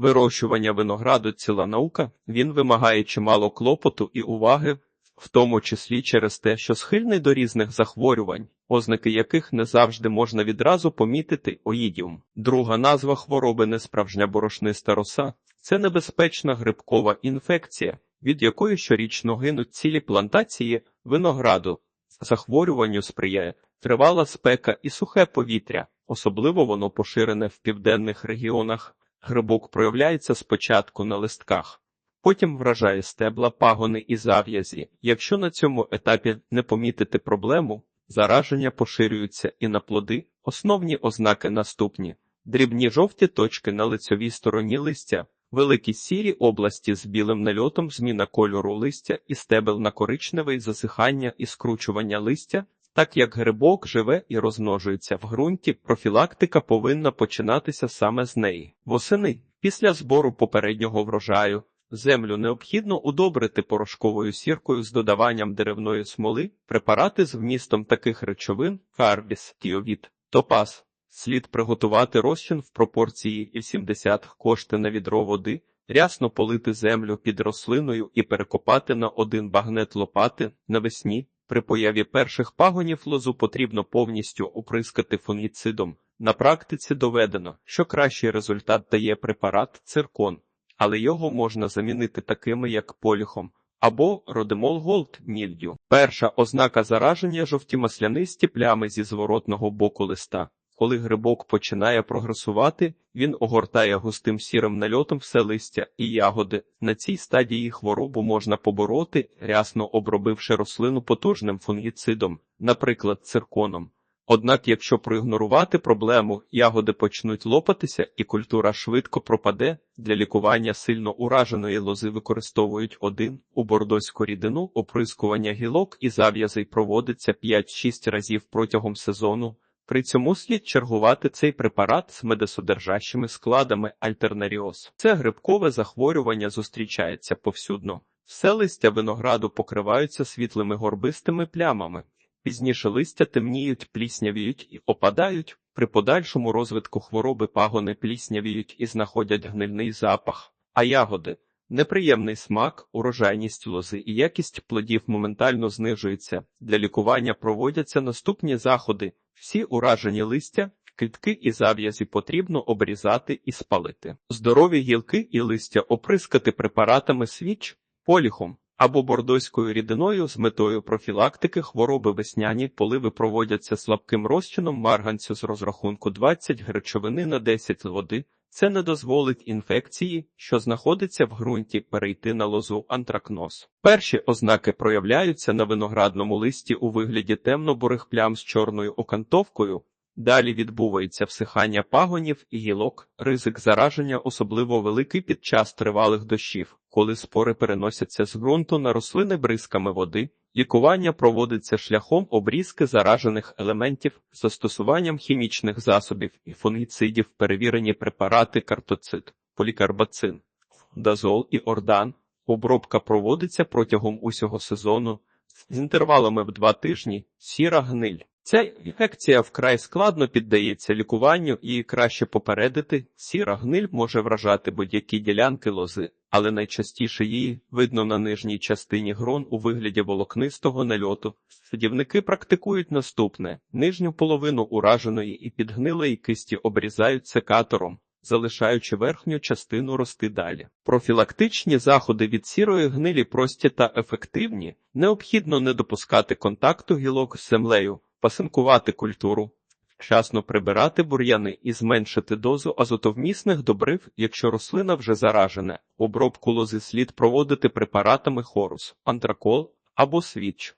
Вирощування винограду ціла наука, він вимагає чимало клопоту і уваги, в тому числі через те, що схильний до різних захворювань, ознаки яких не завжди можна відразу помітити оїдіум. Друга назва хвороби несправжня борошниста роса це небезпечна грибкова інфекція, від якої щорічно гинуть цілі плантації винограду. Захворюванню сприяє тривала спека і сухе повітря, особливо воно поширене в південних регіонах. Грибок проявляється спочатку на листках, потім вражає стебла, пагони і зав'язі. Якщо на цьому етапі не помітити проблему, зараження поширюються і на плоди. Основні ознаки наступні: дрібні жовті точки на лицьовій стороні листя, великі сірі області з білим нальотом, зміна кольору листя і стебел на коричневий засихання і скручування листя. Так як грибок живе і розмножується в ґрунті, профілактика повинна починатися саме з неї. Восени, після збору попереднього врожаю, землю необхідно удобрити порошковою сіркою з додаванням деревної смоли, препарати з вмістом таких речовин, карбіс, тіовіт, топаз. Слід приготувати розчин в пропорції і 70 кошти на відро води, рясно полити землю під рослиною і перекопати на один багнет лопати навесні. При появі перших пагонів лозу потрібно повністю оприскати фунгіцидом. На практиці доведено, що кращий результат дає препарат циркон, але його можна замінити такими, як поліхом або родимол голд мільдю. Перша ознака зараження жовті маслянисті плями зі зворотного боку листа. Коли грибок починає прогресувати, він огортає густим сірим нальотом все листя і ягоди. На цій стадії хворобу можна побороти, рясно обробивши рослину потужним фунгіцидом, наприклад, цирконом. Однак, якщо проігнорувати проблему, ягоди почнуть лопатися і культура швидко пропаде. Для лікування сильно ураженої лози використовують один у бордоську рідину, оприскування гілок і зав'язей проводиться 5-6 разів протягом сезону. При цьому слід чергувати цей препарат з медосодержащими складами альтернаріоз. Це грибкове захворювання зустрічається повсюдно. Все листя винограду покриваються світлими горбистими плямами. Пізніше листя темніють, пліснявіють і опадають. При подальшому розвитку хвороби пагони пліснявіють і знаходять гнильний запах, а ягоди. Неприємний смак, урожайність лози і якість плодів моментально знижується. Для лікування проводяться наступні заходи. Всі уражені листя, квітки і зав'язі потрібно обрізати і спалити. Здорові гілки і листя оприскати препаратами свіч, поліхом або бордоською рідиною з метою профілактики хвороби весняні поливи проводяться слабким розчином марганцю з розрахунку 20 гречовини на 10 води. Це не дозволить інфекції, що знаходиться в ґрунті, перейти на лозу антракноз. Перші ознаки проявляються на виноградному листі у вигляді темно-бурих плям з чорною окантовкою. Далі відбувається всихання пагонів і гілок, ризик зараження особливо великий під час тривалих дощів, коли спори переносяться з ґрунту на рослини бризками води. Лікування проводиться шляхом обрізки заражених елементів застосуванням хімічних засобів і фунгіцидів, перевірені препарати картоцит, полікарбацин, дазол і ордан. Обробка проводиться протягом усього сезону з інтервалами в два тижні, сіра гниль. Ця інфекція вкрай складно піддається лікуванню і краще попередити. Сіра гниль може вражати будь-які ділянки лози, але найчастіше її видно на нижній частині грон у вигляді волокнистого нальоту. Садівники практикують наступне: нижню половину ураженої і підгнилої кисті обрізають секатором. Залишаючи верхню частину рости далі. Профілактичні заходи від сірої гнилі прості та ефективні, необхідно не допускати контакту гілок з землею, пасинкувати культуру, вчасно прибирати бур'яни і зменшити дозу азотовмісних добрив, якщо рослина вже заражена. Обробку лози слід проводити препаратами хорус, антракол або свіч.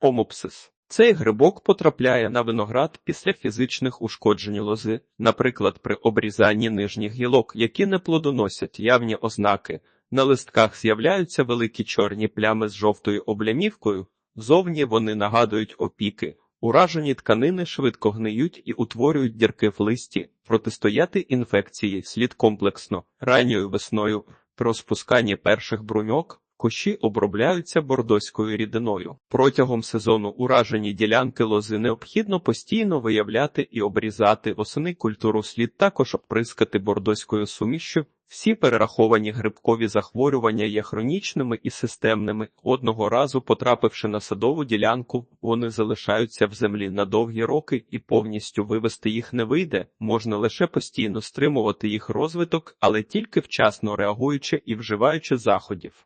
Омопсис. Цей грибок потрапляє на виноград після фізичних ушкоджень лози, наприклад, при обрізанні нижніх гілок, які не плодоносять явні ознаки. На листках з'являються великі чорні плями з жовтою облямівкою, зовні вони нагадують опіки. Уражені тканини швидко гниють і утворюють дірки в листі. Протистояти інфекції слід комплексно, ранньою весною, при розпусканні перших бруньок. Кущі обробляються бордоською рідиною. Протягом сезону уражені ділянки лози необхідно постійно виявляти і обрізати восени культуру слід також оприскати бордоською сумішшю. Всі перераховані грибкові захворювання є хронічними і системними. Одного разу, потрапивши на садову ділянку, вони залишаються в землі на довгі роки і повністю вивести їх не вийде. Можна лише постійно стримувати їх розвиток, але тільки вчасно реагуючи і вживаючи заходів.